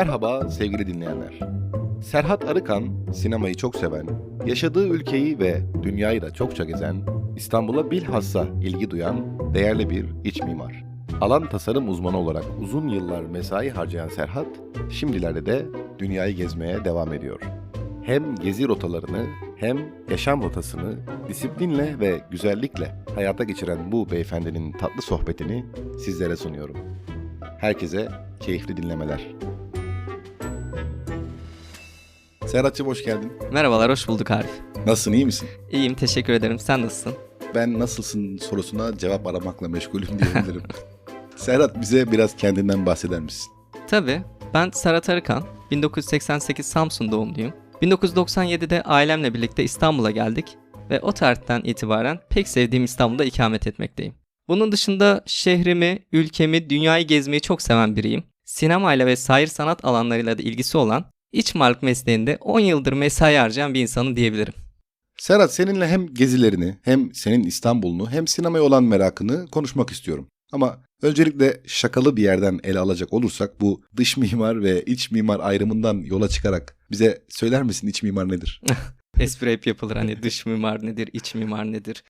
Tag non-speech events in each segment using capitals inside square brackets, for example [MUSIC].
Merhaba sevgili dinleyenler. Serhat Arıkan, sinemayı çok seven, yaşadığı ülkeyi ve dünyayı da çokça gezen, İstanbul'a bilhassa ilgi duyan değerli bir iç mimar. Alan tasarım uzmanı olarak uzun yıllar mesai harcayan Serhat, şimdilerde de dünyayı gezmeye devam ediyor. Hem gezi rotalarını hem yaşam rotasını disiplinle ve güzellikle hayata geçiren bu beyefendinin tatlı sohbetini sizlere sunuyorum. Herkese keyifli dinlemeler. Serhat'cığım hoş geldin. Merhabalar, hoş bulduk Arif. Nasılsın, iyi misin? İyiyim, teşekkür ederim. Sen nasılsın? Ben nasılsın sorusuna cevap aramakla meşgulüm diyebilirim. [LAUGHS] Serhat bize biraz kendinden bahseder misin? Tabii, ben Serhat Arıkan. 1988 Samsun doğumluyum. 1997'de ailemle birlikte İstanbul'a geldik ve o tarihten itibaren pek sevdiğim İstanbul'da ikamet etmekteyim. Bunun dışında şehrimi, ülkemi, dünyayı gezmeyi çok seven biriyim. Sinemayla ve sair sanat alanlarıyla da ilgisi olan iç mimarlık mesleğinde 10 yıldır mesai harcayan bir insanım diyebilirim. Serhat seninle hem gezilerini hem senin İstanbul'unu hem sinemaya olan merakını konuşmak istiyorum. Ama öncelikle şakalı bir yerden ele alacak olursak bu dış mimar ve iç mimar ayrımından yola çıkarak bize söyler misin iç mimar nedir? [LAUGHS] Espri hep yapılır hani dış mimar nedir, iç mimar nedir?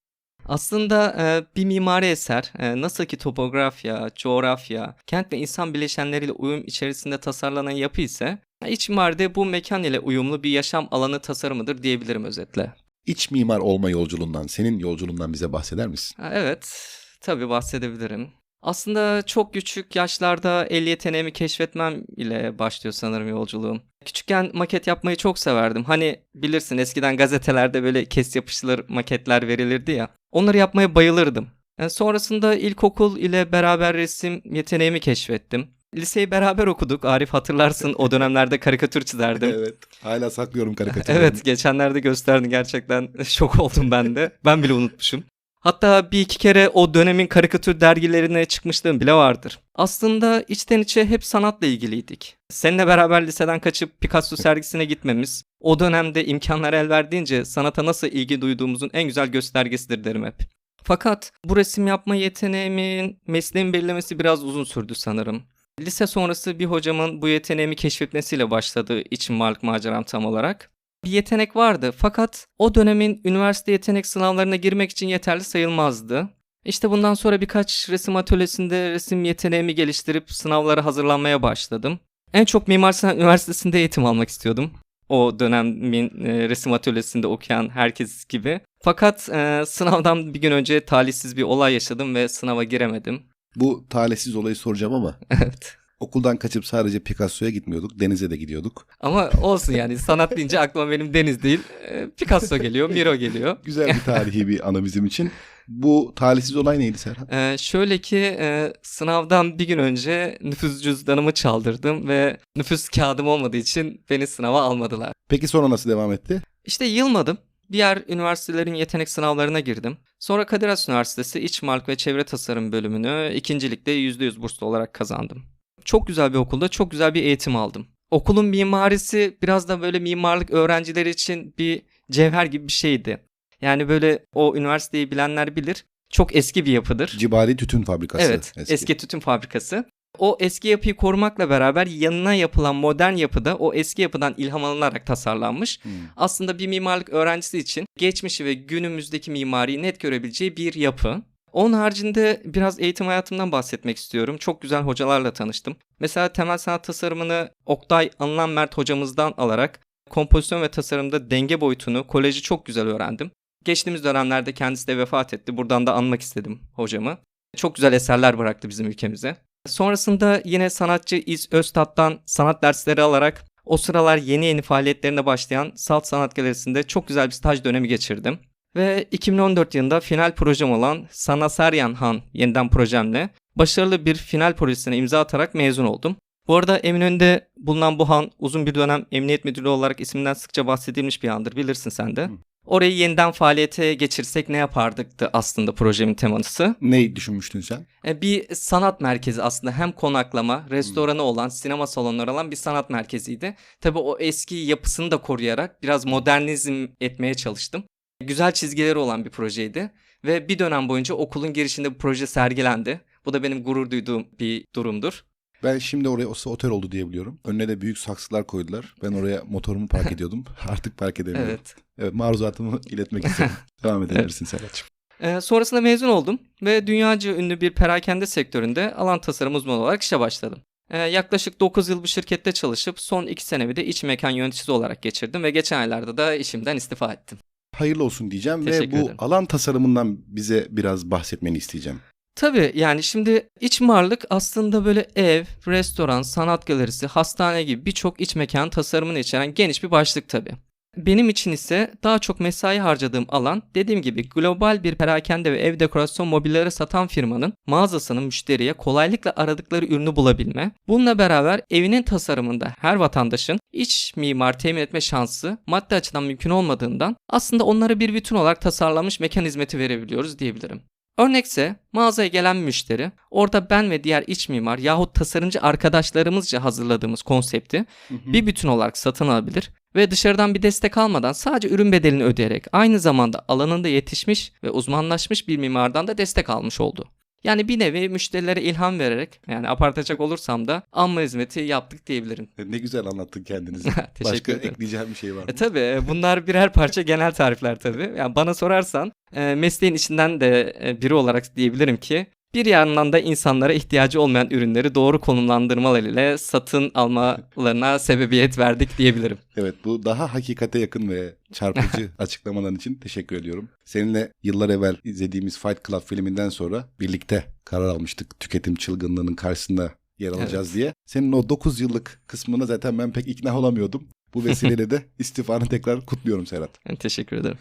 Aslında e, bir mimari eser e, nasıl ki topografya, coğrafya, kent ve insan bileşenleriyle uyum içerisinde tasarlanan yapı ise iç mimar de bu mekan ile uyumlu bir yaşam alanı tasarımıdır diyebilirim özetle. İç mimar olma yolculuğundan, senin yolculuğundan bize bahseder misin? Ha, Evet, tabii bahsedebilirim. Aslında çok küçük yaşlarda el yeteneğimi keşfetmem ile başlıyor sanırım yolculuğum. Küçükken maket yapmayı çok severdim. Hani bilirsin eskiden gazetelerde böyle kes yapışılır maketler verilirdi ya. Onları yapmaya bayılırdım. Yani sonrasında ilkokul ile beraber resim yeteneğimi keşfettim. Liseyi beraber okuduk. Arif hatırlarsın o dönemlerde karikatür çizerdim. evet. Hala saklıyorum [LAUGHS] karikatürleri. Evet geçenlerde gösterdin gerçekten [LAUGHS] şok oldum ben de. Ben bile unutmuşum. Hatta bir iki kere o dönemin karikatür dergilerine çıkmışlığım bile vardır. Aslında içten içe hep sanatla ilgiliydik. Seninle beraber liseden kaçıp Picasso sergisine gitmemiz, o dönemde imkanlar el verdiğince sanata nasıl ilgi duyduğumuzun en güzel göstergesidir derim hep. Fakat bu resim yapma yeteneğimin mesleğin belirlemesi biraz uzun sürdü sanırım. Lise sonrası bir hocamın bu yeteneğimi keşfetmesiyle başladı iç mimarlık maceram tam olarak. Bir yetenek vardı fakat o dönemin üniversite yetenek sınavlarına girmek için yeterli sayılmazdı. İşte bundan sonra birkaç resim atölyesinde resim yeteneğimi geliştirip sınavlara hazırlanmaya başladım. En çok Mimar Sinan Üniversitesi'nde eğitim almak istiyordum. O dönemin e, resim atölyesinde okuyan herkes gibi. Fakat e, sınavdan bir gün önce talihsiz bir olay yaşadım ve sınava giremedim. Bu talihsiz olayı soracağım ama [LAUGHS] Evet. okuldan kaçıp sadece Picasso'ya gitmiyorduk, denize de gidiyorduk. Ama olsun yani sanat deyince aklıma benim Deniz değil e, Picasso geliyor, Miro geliyor. [LAUGHS] Güzel bir tarihi bir anı bizim için. Bu talihsiz olay neydi Serhat? Ee, şöyle ki e, sınavdan bir gün önce nüfus cüzdanımı çaldırdım ve nüfus kağıdım olmadığı için beni sınava almadılar. Peki sonra nasıl devam etti? İşte yılmadım. Diğer üniversitelerin yetenek sınavlarına girdim. Sonra Kadir Has Üniversitesi İç Mimarlık ve Çevre Tasarım bölümünü ikincilikte %100 burslu olarak kazandım. Çok güzel bir okulda çok güzel bir eğitim aldım. Okulun mimarisi biraz da böyle mimarlık öğrencileri için bir cevher gibi bir şeydi. Yani böyle o üniversiteyi bilenler bilir. Çok eski bir yapıdır. Cibali Tütün Fabrikası. Evet, eski. tütün fabrikası. O eski yapıyı korumakla beraber yanına yapılan modern yapıda o eski yapıdan ilham alınarak tasarlanmış. Hmm. Aslında bir mimarlık öğrencisi için geçmişi ve günümüzdeki mimariyi net görebileceği bir yapı. Onun haricinde biraz eğitim hayatımdan bahsetmek istiyorum. Çok güzel hocalarla tanıştım. Mesela temel sanat tasarımını Oktay Anılan Mert hocamızdan alarak kompozisyon ve tasarımda denge boyutunu koleji çok güzel öğrendim. Geçtiğimiz dönemlerde kendisi de vefat etti. Buradan da anmak istedim hocamı. Çok güzel eserler bıraktı bizim ülkemize. Sonrasında yine sanatçı İz Öztat'tan sanat dersleri alarak o sıralar yeni yeni faaliyetlerine başlayan Salt Sanat Galerisi'nde çok güzel bir staj dönemi geçirdim. Ve 2014 yılında final projem olan Sanasaryan Han yeniden projemle başarılı bir final projesine imza atarak mezun oldum. Bu arada Eminönü'nde bulunan bu han uzun bir dönem emniyet müdürü olarak isminden sıkça bahsedilmiş bir handır bilirsin sen de. Orayı yeniden faaliyete geçirsek ne yapardıktı aslında projemin teması. Ne düşünmüştün sen? E, Bir sanat merkezi aslında hem konaklama, restoranı olan, sinema salonları olan bir sanat merkeziydi. Tabii o eski yapısını da koruyarak biraz modernizm etmeye çalıştım. Güzel çizgileri olan bir projeydi ve bir dönem boyunca okulun girişinde bu proje sergilendi. Bu da benim gurur duyduğum bir durumdur. Ben şimdi oraya o otel oldu diye biliyorum. Önüne de büyük saksılar koydular. Ben oraya motorumu park [LAUGHS] ediyordum. [LAUGHS] Artık park edemiyorum. Evet. Evet. maruzatımı [LAUGHS] iletmek istedim. Devam edebilirsin Serhat'cığım. Ee, sonrasında mezun oldum ve dünyaca ünlü bir perakende sektöründe alan tasarım uzmanı olarak işe başladım. Ee, yaklaşık 9 yıl bu şirkette çalışıp son 2 senemi de iç mekan yöneticisi olarak geçirdim ve geçen aylarda da işimden istifa ettim. Hayırlı olsun diyeceğim ve Teşekkür bu ederim. alan tasarımından bize biraz bahsetmeni isteyeceğim. Tabii yani şimdi iç mimarlık aslında böyle ev, restoran, sanat galerisi, hastane gibi birçok iç mekan tasarımını içeren geniş bir başlık tabii. Benim için ise daha çok mesai harcadığım alan dediğim gibi global bir perakende ve ev dekorasyon mobilyaları satan firmanın mağazasının müşteriye kolaylıkla aradıkları ürünü bulabilme. Bununla beraber evinin tasarımında her vatandaşın iç mimar temin etme şansı maddi açıdan mümkün olmadığından aslında onlara bir bütün olarak tasarlanmış mekan hizmeti verebiliyoruz diyebilirim. Örnekse mağazaya gelen müşteri orada ben ve diğer iç mimar yahut tasarımcı arkadaşlarımızca hazırladığımız konsepti bir bütün olarak satın alabilir ve dışarıdan bir destek almadan sadece ürün bedelini ödeyerek aynı zamanda alanında yetişmiş ve uzmanlaşmış bir mimardan da destek almış oldu. Yani bir nevi müşterilere ilham vererek yani abartacak olursam da amma hizmeti yaptık diyebilirim. Ne güzel anlattın kendinizi. [LAUGHS] Teşekkür Başka ederim. ekleyeceğim bir şey var mı? E tabii bunlar birer parça genel tarifler tabii. Yani bana sorarsan e, mesleğin içinden de e, biri olarak diyebilirim ki bir yandan da insanlara ihtiyacı olmayan ürünleri doğru konumlandırmalarıyla satın almalarına [LAUGHS] sebebiyet verdik diyebilirim. Evet bu daha hakikate yakın ve çarpıcı [LAUGHS] açıklamaların için teşekkür ediyorum. Seninle yıllar evvel izlediğimiz Fight Club filminden sonra birlikte karar almıştık tüketim çılgınlığının karşısında yer alacağız diye. Senin o 9 yıllık kısmına zaten ben pek ikna olamıyordum. Bu vesileyle de [LAUGHS] istifanı tekrar kutluyorum Serhat. Yani teşekkür ederim.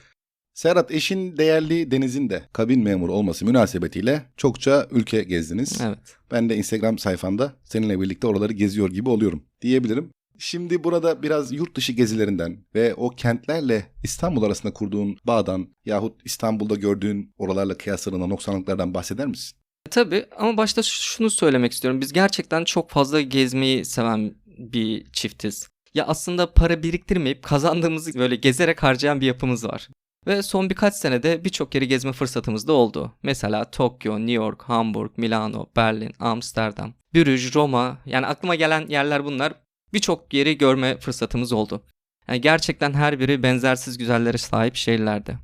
Serhat eşin değerli Deniz'in de kabin memuru olması münasebetiyle çokça ülke gezdiniz. Evet. Ben de Instagram sayfanda seninle birlikte oraları geziyor gibi oluyorum diyebilirim. Şimdi burada biraz yurt dışı gezilerinden ve o kentlerle İstanbul arasında kurduğun bağdan yahut İstanbul'da gördüğün oralarla kıyasladığın noksanlıklardan bahseder misin? Tabii ama başta şunu söylemek istiyorum. Biz gerçekten çok fazla gezmeyi seven bir çiftiz. Ya aslında para biriktirmeyip kazandığımızı böyle gezerek harcayan bir yapımız var. Ve son birkaç senede birçok yeri gezme fırsatımız da oldu. Mesela Tokyo, New York, Hamburg, Milano, Berlin, Amsterdam, Brüj, Roma yani aklıma gelen yerler bunlar. Birçok yeri görme fırsatımız oldu. Yani gerçekten her biri benzersiz güzellere sahip şehirlerdi.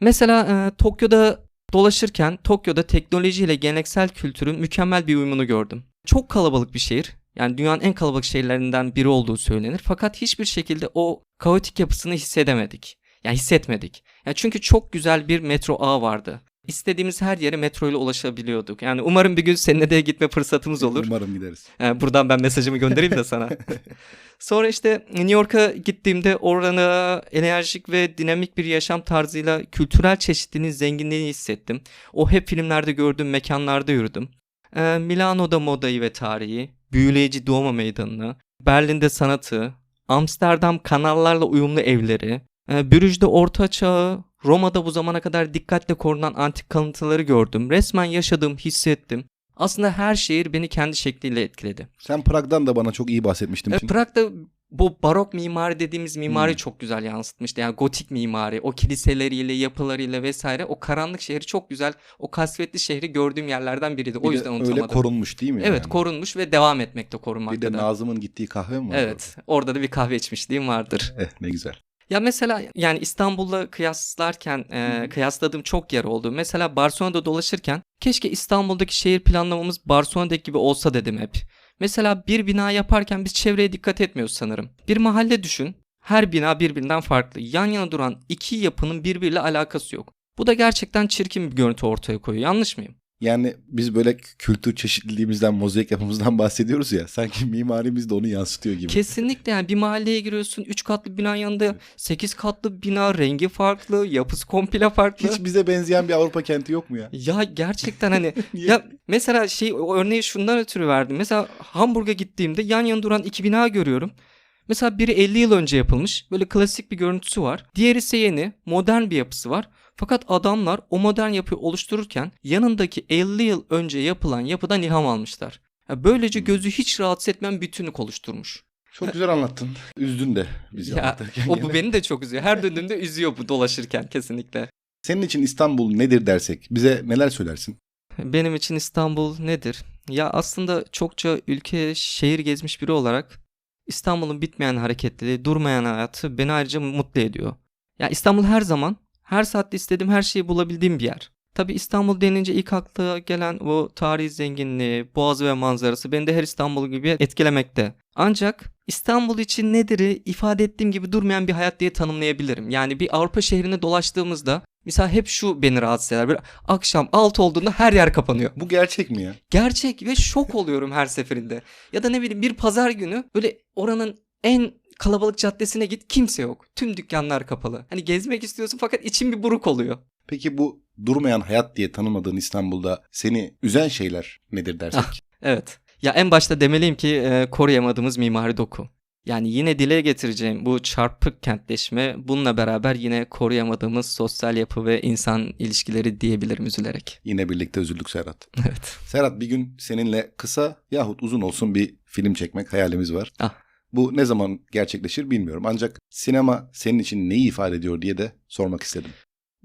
Mesela e, Tokyo'da dolaşırken Tokyo'da teknolojiyle geleneksel kültürün mükemmel bir uyumunu gördüm. Çok kalabalık bir şehir. Yani dünyanın en kalabalık şehirlerinden biri olduğu söylenir. Fakat hiçbir şekilde o kaotik yapısını hissedemedik. Yani hissetmedik. Yani çünkü çok güzel bir metro ağı vardı. İstediğimiz her yere metro ile ulaşabiliyorduk. Yani umarım bir gün seninle de gitme fırsatımız olur. Umarım gideriz. Yani buradan ben mesajımı göndereyim de sana. [LAUGHS] Sonra işte New York'a gittiğimde orada enerjik ve dinamik bir yaşam tarzıyla kültürel çeşitliliğin zenginliğini hissettim. O hep filmlerde gördüğüm mekanlarda yürüdüm. Ee, Milano'da modayı ve tarihi, büyüleyici Duomo meydanını, Berlin'de sanatı, Amsterdam kanallarla uyumlu evleri, e, Brüj'de orta çağı, Roma'da bu zamana kadar dikkatle korunan antik kalıntıları gördüm. Resmen yaşadım, hissettim. Aslında her şehir beni kendi şekliyle etkiledi. Sen Prag'dan da bana çok iyi bahsetmiştin. E. Prag'da bu barok mimari dediğimiz mimari Hmm. çok güzel yansıtmıştı. Yani gotik mimari, o kiliseleriyle, yapılarıyla vesaire o karanlık şehri çok güzel, o kasvetli şehri gördüğüm yerlerden biriydi. Bir O de yüzden öyle unutamadım. korunmuş değil mi? evet, yani? korunmuş ve devam etmekte Bir korunmakta de da. Nazım'ın gittiği kahve mi var? Evet, orada da bir kahve içmişliğim vardır. Eh ne güzel. Ya mesela yani İstanbul'la kıyaslarken e, kıyasladığım çok yer oldu. Mesela Barcelona'da dolaşırken keşke İstanbul'daki şehir planlamamız Barcelona'daki gibi olsa dedim hep. Mesela bir bina yaparken biz çevreye dikkat etmiyoruz sanırım. Bir mahalle düşün. Her bina birbirinden farklı. Yan yana duran iki yapının birbiriyle alakası yok. Bu da gerçekten çirkin bir görüntü ortaya koyuyor. Yanlış mıyım? Yani biz böyle kültür çeşitliliğimizden, mozaik yapımızdan [LAUGHS] bahsediyoruz ya. Sanki mimarimiz de onu yansıtıyor gibi. Kesinlikle yani bir mahalleye giriyorsun 3 katlı binanın yanında 8 katlı bina rengi farklı, yapısı komple farklı. Hiç bize benzeyen bir Avrupa kenti yok mu ya? Ya gerçekten hani [LAUGHS] ya mesela şey örneği şundan ötürü verdim. Mesela Hamburg'a gittiğimde yan yana duran iki bina görüyorum. Mesela biri 50 yıl önce yapılmış. Böyle klasik bir görüntüsü var. Diğeri ise yeni, modern bir yapısı var. Fakat adamlar o modern yapıyı oluştururken yanındaki 50 yıl önce yapılan yapıdan ilham almışlar. Böylece gözü hiç rahatsız etmeyen bütünlük oluşturmuş. Çok güzel anlattın. Üzdün de bizi Ya anlatırken. o bu beni de çok üzüyor. Her döndüğümde üzüyor bu dolaşırken kesinlikle. Senin için İstanbul nedir dersek bize neler söylersin? Benim için İstanbul nedir? Ya aslında çokça ülke, şehir gezmiş biri olarak İstanbul'un bitmeyen hareketliliği, durmayan hayatı beni ayrıca mutlu ediyor. Ya İstanbul her zaman, her saatte istediğim her şeyi bulabildiğim bir yer. Tabi İstanbul denince ilk akla gelen o tarihi zenginliği, boğazı ve manzarası beni de her İstanbul gibi etkilemekte. Ancak İstanbul için nedir'i ifade ettiğim gibi durmayan bir hayat diye tanımlayabilirim. Yani bir Avrupa şehrine dolaştığımızda mesela hep şu beni rahatsız eder. Böyle akşam 6 olduğunda her yer kapanıyor. Bu gerçek mi ya? Gerçek ve şok oluyorum her seferinde. Ya da ne bileyim bir pazar günü böyle oranın en kalabalık caddesine git kimse yok. Tüm dükkanlar kapalı. Hani gezmek istiyorsun fakat için bir buruk oluyor. Peki bu durmayan hayat diye tanımadığın İstanbul'da seni üzen şeyler nedir dersek? Ah. Evet. Ya en başta demeliyim ki e, koruyamadığımız mimari doku. Yani yine dile getireceğim bu çarpık kentleşme bununla beraber yine koruyamadığımız sosyal yapı ve insan ilişkileri diyebilirim üzülerek. Yine birlikte üzüldük Serhat. Evet. Serhat bir gün seninle kısa yahut uzun olsun bir film çekmek hayalimiz var. Ah. Bu ne zaman gerçekleşir bilmiyorum. Ancak sinema senin için neyi ifade ediyor diye de sormak istedim.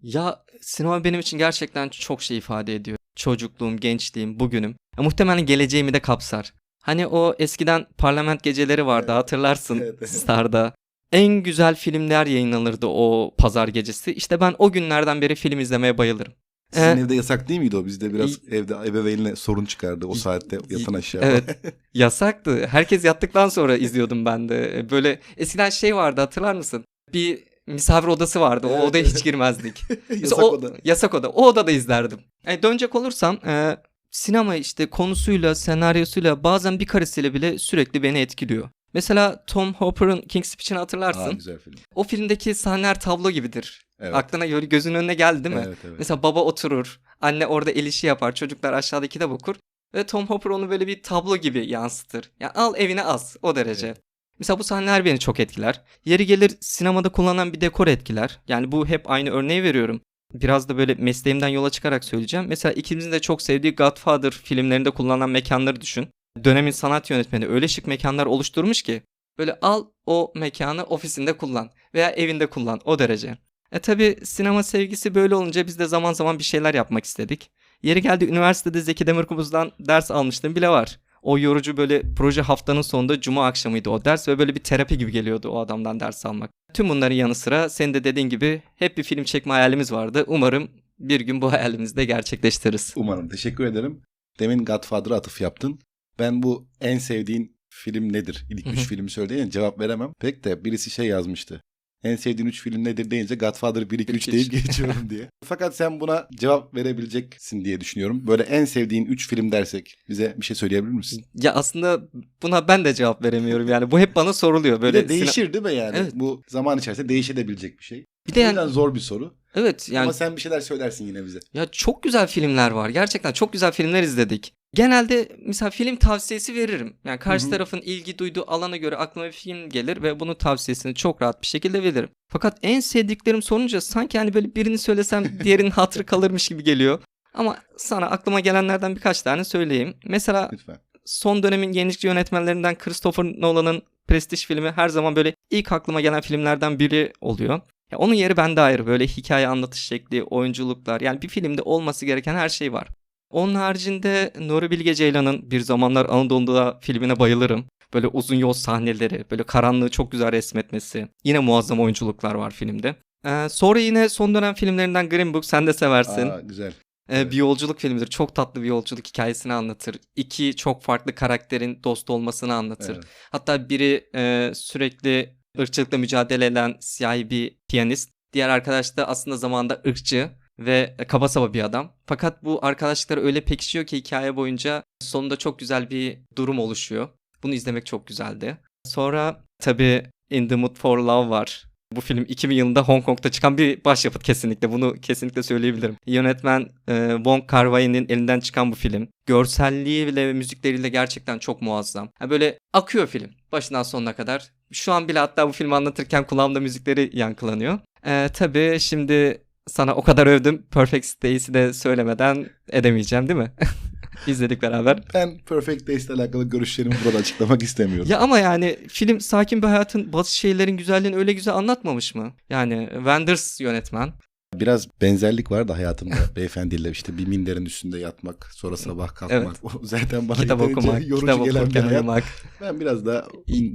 Ya sinema benim için gerçekten çok şey ifade ediyor. Çocukluğum, gençliğim, bugünüm. Ya, muhtemelen geleceğimi de kapsar. Hani o eskiden parlament geceleri vardı Evet. hatırlarsın Evet, evet. Star'da. En güzel filmler yayınlanırdı o pazar gecesi. İşte ben o günlerden beri film izlemeye bayılırım. Sizin Ee, evde yasak değil miydi o? Bizde biraz evde ebeveynle sorun çıkardı o saatte yatan aşağı. Evet. [LAUGHS] Yasaktı. Herkes yattıktan sonra izliyordum ben de. Böyle eskiden şey vardı hatırlar mısın? Bir misafir odası vardı. O odaya hiç girmezdik. [LAUGHS] Yasak o, oda. Yasak oda. O odada izlerdim. E, dönecek olursam e, sinema işte konusuyla, senaryosuyla bazen bir karesiyle bile sürekli beni etkiliyor. Mesela Tom Hopper'ın King's Speech'ini hatırlarsın. Aa, güzel film. O filmdeki sahneler tablo gibidir. Evet. Aklına gözünün önüne geldi değil mi? Evet, evet. Mesela baba oturur, anne orada el işi yapar, çocuklar aşağıda kitap okur ve Tom Hopper onu böyle bir tablo gibi yansıtır. Yani al evine az o derece. Evet. Mesela bu sahneler beni çok etkiler. Yeri gelir sinemada kullanılan bir dekor etkiler. Yani bu hep aynı örneği veriyorum. Biraz da böyle mesleğimden yola çıkarak söyleyeceğim. Mesela ikimizin de çok sevdiği Godfather filmlerinde kullanılan mekanları düşün. Dönemin sanat yönetmeni öyle şık mekanlar oluşturmuş ki böyle al o mekanı ofisinde kullan veya evinde kullan o derece. E tabi sinema sevgisi böyle olunca biz de zaman zaman bir şeyler yapmak istedik. Yeri geldi üniversitede Zeki Demirkubuz'dan ders almıştım bile var. O yorucu böyle proje haftanın sonunda cuma akşamıydı o ders ve böyle bir terapi gibi geliyordu o adamdan ders almak. Tüm bunların yanı sıra senin de dediğin gibi hep bir film çekme hayalimiz vardı. Umarım bir gün bu hayalimizi de gerçekleştiririz. Umarım. Teşekkür ederim. Demin Godfather'a atıf yaptın. Ben bu en sevdiğin film nedir? İlk üç filmi söyleyince cevap veremem. Pek de birisi şey yazmıştı. En sevdiğin üç film nedir deyince Godfather 1 2 3 İki, deyip [LAUGHS] geçiyorum diye. Fakat sen buna cevap verebileceksin diye düşünüyorum. Böyle en sevdiğin üç film dersek bize bir şey söyleyebilir misin? Ya aslında buna ben de cevap veremiyorum yani bu hep bana soruluyor böyle. bir de değişir değil mi yani? Evet. Bu zaman içerisinde değişebilecek bir şey. Bir de yani zor bir soru. evet yani Ama sen bir şeyler söylersin yine bize. Ya çok güzel filmler var. Gerçekten çok güzel filmler izledik. Genelde mesela film tavsiyesi veririm. Yani karşı Hı hı. tarafın ilgi duyduğu alana göre aklıma bir film gelir ve bunun tavsiyesini çok rahat bir şekilde veririm. Fakat en sevdiklerim sorunca sanki hani böyle birini söylesem [LAUGHS] diğerinin hatırı kalırmış gibi geliyor. Ama sana aklıma gelenlerden birkaç tane söyleyeyim. Mesela Lütfen. son dönemin yenilikçi yönetmenlerinden Christopher Nolan'ın Prestige filmi her zaman böyle ilk aklıma gelen filmlerden biri oluyor. Ya onun yeri bende ayrı. Böyle hikaye anlatış şekli, oyunculuklar. Yani bir filmde olması gereken her şey var. Onun haricinde Nuri Bilge Ceylan'ın Bir Zamanlar Anadolu'da filmine bayılırım. Böyle uzun yol sahneleri, böyle karanlığı çok güzel resmetmesi. Yine muazzam oyunculuklar var filmde. Ee, sonra yine son dönem filmlerinden Green Book sen de seversin. Aa, güzel. Ee, Evet. Bir yolculuk filmidir. Çok tatlı bir yolculuk hikayesini anlatır. İki çok farklı karakterin dost olmasını anlatır. Evet. Hatta biri e, sürekli ırkçılıkla mücadele eden siyahi bir piyanist. Diğer arkadaş da aslında zamanında ırkçı ve kaba saba bir adam. Fakat bu arkadaşlıklar öyle pekişiyor ki hikaye boyunca sonunda çok güzel bir durum oluşuyor. Bunu izlemek çok güzeldi. Sonra tabii In the Mood for Love var. Bu film 2000 yılında Hong Kong'da çıkan bir başyapıt kesinlikle. Bunu kesinlikle söyleyebilirim. Yönetmen e, Wong Kar Wai'nin elinden çıkan bu film. Görselliği ve müzikleriyle gerçekten çok muazzam. Ha böyle akıyor film başından sonuna kadar. Şu an bile hatta bu filmi anlatırken kulağımda müzikleri yankılanıyor. E, tabii şimdi sana o kadar övdüm. Perfect Days'i de söylemeden edemeyeceğim değil mi? [LAUGHS] İzledik beraber. Ben Perfect Days ile alakalı görüşlerimi burada açıklamak istemiyorum. Ya ama yani film sakin bir hayatın bazı şeylerin güzelliğini öyle güzel anlatmamış mı? Yani Wenders yönetmen. Biraz benzerlik var da hayatımda [LAUGHS] beyefendiyle işte bir minderin üstünde yatmak, sonra sabah kalkmak. Evet. [LAUGHS] Zaten bana kitap okumak, yorucu kitap gelen bir hayat. uyumak. Ben biraz daha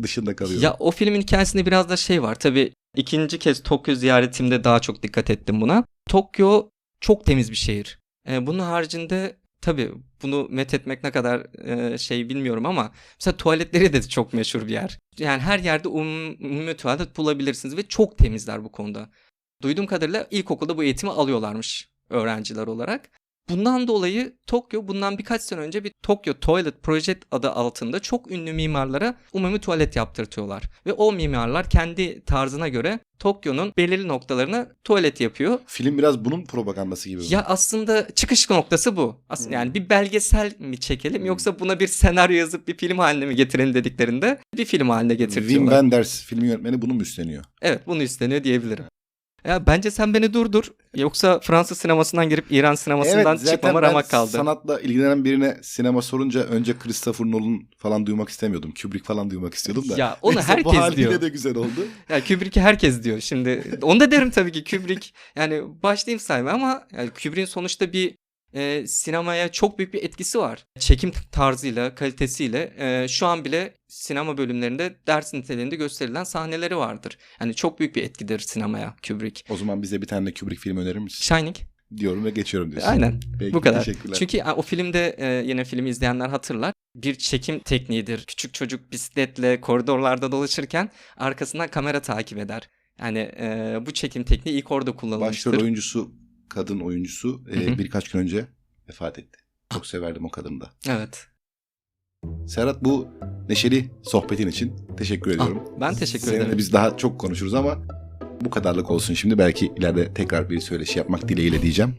dışında kalıyorum. Ya o filmin hikayesinde biraz da şey var. Tabii ikinci kez Tokyo ziyaretimde daha çok dikkat ettim buna. Tokyo çok temiz bir şehir. Ee, bunun haricinde tabii bunu met etmek ne kadar e, şey bilmiyorum ama mesela tuvaletleri de çok meşhur bir yer. Yani her yerde um- umumi tuvalet bulabilirsiniz ve çok temizler bu konuda. Duyduğum kadarıyla ilkokulda bu eğitimi alıyorlarmış öğrenciler olarak. Bundan dolayı Tokyo bundan birkaç sene önce bir Tokyo Toilet Project adı altında çok ünlü mimarlara umumi tuvalet yaptırtıyorlar. Ve o mimarlar kendi tarzına göre Tokyo'nun belirli noktalarına tuvalet yapıyor. Film biraz bunun propagandası gibi. Ya aslında çıkış noktası bu. Aslında Hmm. yani bir belgesel mi çekelim Hmm. yoksa buna bir senaryo yazıp bir film haline mi getirelim dediklerinde bir film haline Wim getiriyorlar. Wenders film yönetmeni bunu mu üstleniyor? Evet bunu isteniyor diyebilirim. Ya bence sen beni durdur. Yoksa Fransız sinemasından girip İran sinemasından zaten çıkmama ramak kaldı. sanatla ilgilenen birine sinema sorunca önce Christopher Nolan falan duymak istemiyordum. Kubrick falan duymak istiyordum da. Ya onu Neyse, bu herkes haliyle diyor. de güzel oldu. [LAUGHS] Ya Kubrick'i herkes diyor şimdi. Onu da derim tabii ki Kubrick. Yani başlayayım saymaya ama yani Kubrick'in sonuçta bir e, sinemaya çok büyük bir etkisi var. Çekim tarzıyla, kalitesiyle e, şu an bile sinema bölümlerinde ders niteliğinde gösterilen sahneleri vardır. Yani çok büyük bir etkidir sinemaya Kubrick. O zaman bize bir tane de Kubrick film önerir misin? Shining. Diyorum ve geçiyorum diyorsun. Aynen. Peki, Bu kadar. Teşekkürler. Çünkü o filmde e, yine filmi izleyenler hatırlar. Bir çekim tekniğidir. Küçük çocuk bisikletle koridorlarda dolaşırken arkasından kamera takip eder. Yani e, bu çekim tekniği ilk orada kullanılmıştır. Başrol oyuncusu, kadın oyuncusu e, Hı hı. birkaç gün önce vefat etti. Çok severdim o kadını da. Evet. Serhat bu neşeli sohbetin için teşekkür ediyorum. Ah, ben teşekkür Seninle ederim. biz daha çok konuşuruz ama bu kadarlık olsun şimdi. Belki ileride tekrar bir söyleşi yapmak dileğiyle diyeceğim.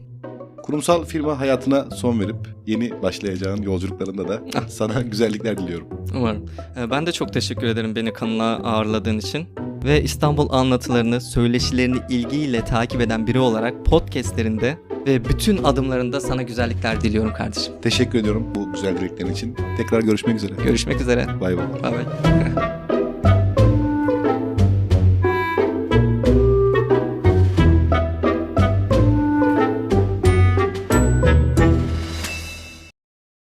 Kurumsal firma hayatına son verip yeni başlayacağın yolculuklarında da Ah. sana güzellikler diliyorum. Umarım. E, ben de çok teşekkür ederim beni kanalına ağırladığın için. Ve İstanbul anlatılarını, söyleşilerini ilgiyle takip eden biri olarak podcastlerinde ve bütün adımlarında sana güzellikler diliyorum kardeşim. Teşekkür ediyorum bu güzel dileklerin için. Tekrar görüşmek üzere. Görüşmek üzere. Bay bay. Bay bay.